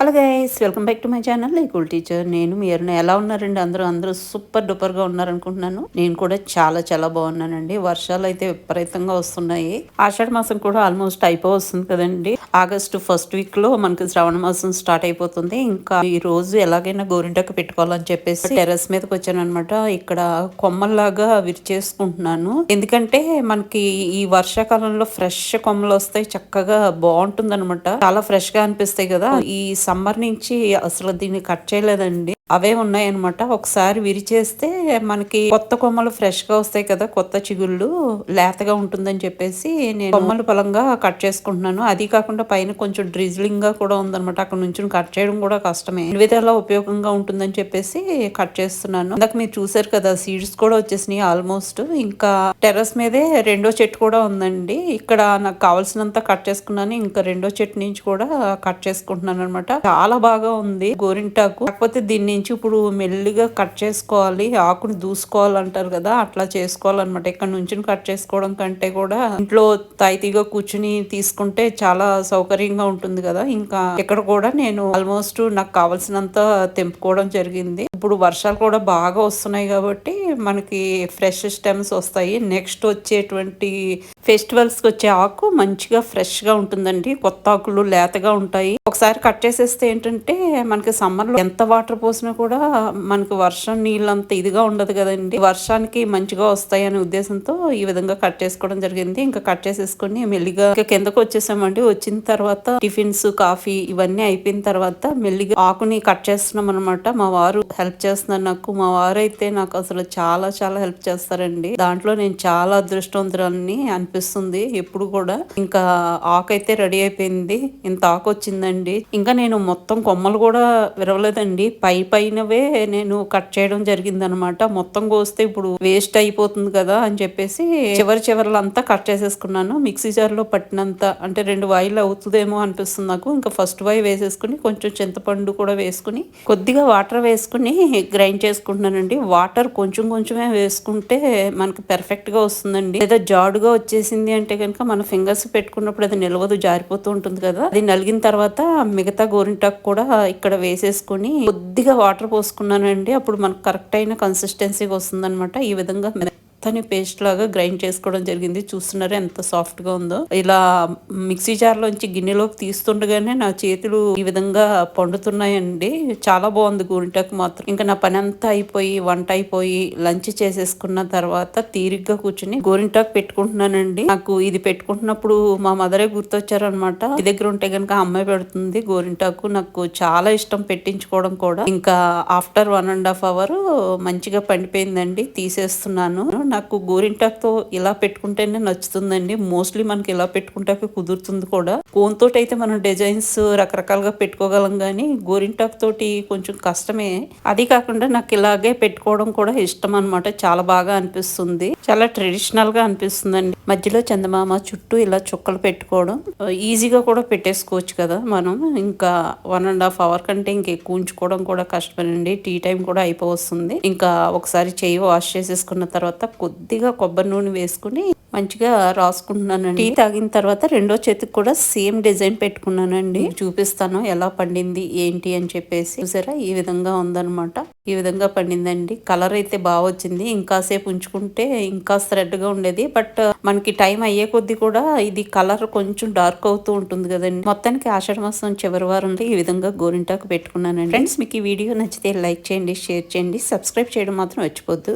Hello guys welcome back to my channel. లైకుల్ teacher నేను మీరు ఎలా ఉన్నారండి అందరూ? అందరూ సూపర్ డూపర్గా ఉన్నారనుకుంటున్నాను. నేను కూడా చాలా చాలా బాగున్నానండి. వర్షాలు అయితే విపరీతంగా వస్తున్నాయి. ఆషాఢ మాసం కూడా ఆల్మోస్ట్ అయిపో వస్తుంది కదండి. ఆగస్టు ఫస్ట్ వీక్లో మనకి శ్రావణ మాసం స్టార్ట్ అయిపోతుంది. ఇంకా ఈ రోజు ఎలాగైనా గోరింటకు పెట్టుకోవాలని చెప్పేసి టెరస్ మీదకి వచ్చాను అనమాట ఇక్కడ కొమ్మల్లాగా విరిచేసుకుంటున్నాను. ఎందుకంటే మనకి ఈ వర్షాకాలంలో ఫ్రెష్ కొమ్మలు వస్తాయి. చక్కగా బాగుంటుంది అనమాట చాలా ఫ్రెష్గా అనిపిస్తాయి కదా. ఈ సమ్మర్ నుంచి అసలు దీన్ని కట్ చేయలేదండి. అవే ఉన్నాయన్నమాట. ఒకసారి విరిచేస్తే మనకి కొత్త కొమ్మలు ఫ్రెష్గా వస్తాయి కదా కొత్త చిగుళ్ళు లేతగా ఉంటుందని చెప్పేసి నేను కొమ్మలు పొలంగా కట్ చేసుకుంటున్నాను. అది కాకుండా పైన కొంచెం డ్రిజ్లింగ్గా కూడా ఉందన్నమాట. అక్కడ నుంచి కట్ చేయడం కూడా కష్టమే. విధాలా ఉపయోగంగా ఉంటుందని చెప్పేసి కట్ చేస్తున్నాను. ఇందాక మీరు చూసారు కదా సీడ్స్ కూడా వచ్చేసినాయి ఆల్మోస్ట్. ఇంకా టెర్రస్ మీదే రెండో చెట్టు కూడా ఉందండి. ఇక్కడ నాకు కావాల్సినంత కట్ చేసుకున్నాను. ఇంకా రెండో చెట్టు నుంచి కూడా కట్ చేసుకుంటున్నాను అనమాట చాలా బాగా ఉంది గోరింటాకు. కాకపోతే దీన్ని నుంచి ఇప్పుడు మెల్లిగా కట్ చేసుకోవాలి ఆకుని దూసుకోవాలంటారు కదా అట్లా చేసుకోవాలన్నమాట. ఇక్కడ నుంచి కట్ చేసుకోవడం కంటే కూడా ఇంట్లో తాయితీగా కూర్చుని తీసుకుంటే చాలా సౌకర్యంగా ఉంటుంది కదా. ఇంకా ఇక్కడ కూడా నేను ఆల్మోస్ట్ నాకు కావాల్సినంత తెంపుకోవడం జరిగింది. ఇప్పుడు వర్షాలు కూడా బాగా వస్తున్నాయి కాబట్టి మనకి ఫ్రెష్ స్టెమ్స్ వస్తాయి. నెక్స్ట్ వచ్చేటువంటి ఫెస్టివల్స్కి వచ్చే ఆకు మంచిగా ఫ్రెష్గా ఉంటుందండి. కొత్త ఆకులు లేతగా ఉంటాయి. ఒకసారి కట్ చేసేస్తే ఏంటంటే మనకి సమ్మర్లో ఎంత వాటర్ పోసినా కూడా మనకి వర్షం నీళ్ళంత ఇదిగా ఉండదు కదండి. వర్షానికి మంచిగా వస్తాయి అనే ఉద్దేశంతో ఈ విధంగా కట్ చేసుకోవడం జరిగింది. ఇంకా కట్ చేసేసుకొని మెల్లిగా కిందకు వచ్చేసామండి. వచ్చిన తర్వాత టిఫిన్స్ కాఫీ ఇవన్నీ అయిపోయిన తర్వాత మెల్లిగా ఆకుని కట్ చేస్తున్నాం అనమాట మా వారు హెల్ప్ చేస్తున్నారు నాకు. మా వారు అయితే నాకు అసలు చాలా చాలా హెల్ప్ చేస్తారండి. దాంట్లో నేను చాలా అదృష్టవంతురాలని అనిపిస్తుంది ఎప్పుడు కూడా ఇంకా ఆకు అయితే రెడీ అయిపోయింది. ఇంత ఆకు వచ్చిందండి ఇంకా నేను మొత్తం కొమ్మలు కూడా విరవలేదండి. పై పైనవే నేను కట్ చేయడం జరిగింది అనమాట మొత్తం కోస్తే ఇప్పుడు వేస్ట్ అయిపోతుంది కదా అని చెప్పేసి చివరి చివరిలంతా కట్ చేసేసుకున్నాను. మిక్సీ జార్లో పట్టినంత అంటే రెండు వాయిల్ అవుతుందేమో అనిపిస్తుంది నాకు. ఇంకా ఫస్ట్ వాయి వేసేసుకుని కొంచెం చింతపండు కూడా వేసుకుని కొద్దిగా వాటర్ వేసుకుని గ్రైండ్ చేసుకుంటున్నానండి. వాటర్ కొంచెం కొంచెమే వేసుకుంటే మనకి పెర్ఫెక్ట్గా వస్తుందండి. లేదా జాడుగా వచ్చేసింది అంటే కనుక మన ఫింగర్స్ పెట్టుకున్నప్పుడు అది నిలవదు జారిపోతూ ఉంటుంది కదా. అది నలిగిన తర్వాత మిగతా గోరింటాకు కూడా ఇక్కడ వేసేసుకుని కొద్దిగా వాటర్ పోసుకున్నానండి. అప్పుడు మనకు కరెక్ట్ అయిన కన్సిస్టెన్సీగా వస్తుందన్నమాట. ఈ విధంగా మెత్తని పేస్ట్ లాగా గ్రైండ్ చేసుకోవడం జరిగింది. చూస్తున్నారా ఎంత సాఫ్ట్గా ఉందో. ఇలా మిక్సీ జార్ లోంచి గిన్నెలోకి తీస్తుండగానే నా చేతులు ఈ విధంగా పండుతున్నాయండి. చాలా బాగుంది గోరింటాకు మాత్రం. ఇంకా నా పని అంతా అయిపోయి వంట అయిపోయి లంచ్ చేసేసుకున్న తర్వాత తీరిగ్గా కూర్చుని గోరింటాకు పెట్టుకుంటున్నానండి. నాకు ఇది పెట్టుకుంటున్నప్పుడు మా మదరే గుర్తొచ్చారనమాట ఈ దగ్గర ఉంటే కనుక అమ్మాయి పెడుతుంది గోరింటాకు. నాకు చాలా ఇష్టం పెట్టించుకోవడం కూడా. ఇంకా after one and half hour మంచిగా పండిపోయిందండి. తీసేస్తున్నాను. నాకు గోరింటాక్తో ఇలా పెట్టుకుంటేనే నచ్చుతుందండి. మోస్ట్లీ మనకి ఇలా పెట్టుకుంటే కుదురుతుంది కూడా. కోన్ తోటి అయితే మనం డిజైన్స్ రకరకాలుగా పెట్టుకోగలం కానీ గోరింటాక్ తోటి కొంచెం కష్టమే. అది కాకుండా నాకు ఇలాగే పెట్టుకోవడం కూడా ఇష్టం అనమాట చాలా బాగా అనిపిస్తుంది. చాలా ట్రెడిషనల్గా అనిపిస్తుందండి. మధ్యలో చందమామ చుట్టూ ఇలా చుక్కలు పెట్టుకోవడం ఈజీగా కూడా పెట్టేసుకోవచ్చు కదా మనం. ఇంకా వన్ అండ్ హాఫ్ అవర్ కంటే ఇంకా ఎక్కువ ఉంచుకోవడం కూడా కష్టమేనండి. టీ టైం కూడా అయిపోతుంది ఇంకా ఒకసారి చేయి వాష్ చేసేసుకున్న తర్వాత కొద్దిగా కొబ్బరి నూనె వేసుకుని మంచిగా రాసుకుంటున్నానండి. టీ తాగిన తర్వాత రెండో చేతికి కూడా సేమ్ డిజైన్ పెట్టుకున్నానండి. చూపిస్తాను ఎలా పండింది ఏంటి అని చెప్పేసి. చూసారా? ఈ విధంగా ఉందనమాట ఈ విధంగా పండిందండి. కలర్ అయితే బాగా వచ్చింది. ఇంకాసేపు ఉంచుకుంటే ఇంకా థ్రెడ్గా ఉండేది. బట్ మనకి టైం అయ్యే కొద్ది కూడా ఇది కలర్ కొంచెం డార్క్ అవుతూ ఉంటుంది కదండి. మొత్తానికి ఆషాఢ మాసం చివరి వారంలో ఈ విధంగా గోరింటాకు పెట్టుకున్నానండి. ఫ్రెండ్స్ మీకు ఈ వీడియో నచ్చితే లైక్ చేయండి షేర్ చేయండి. సబ్స్క్రైబ్ చేయడం మాత్రం వచ్చిపోద్దు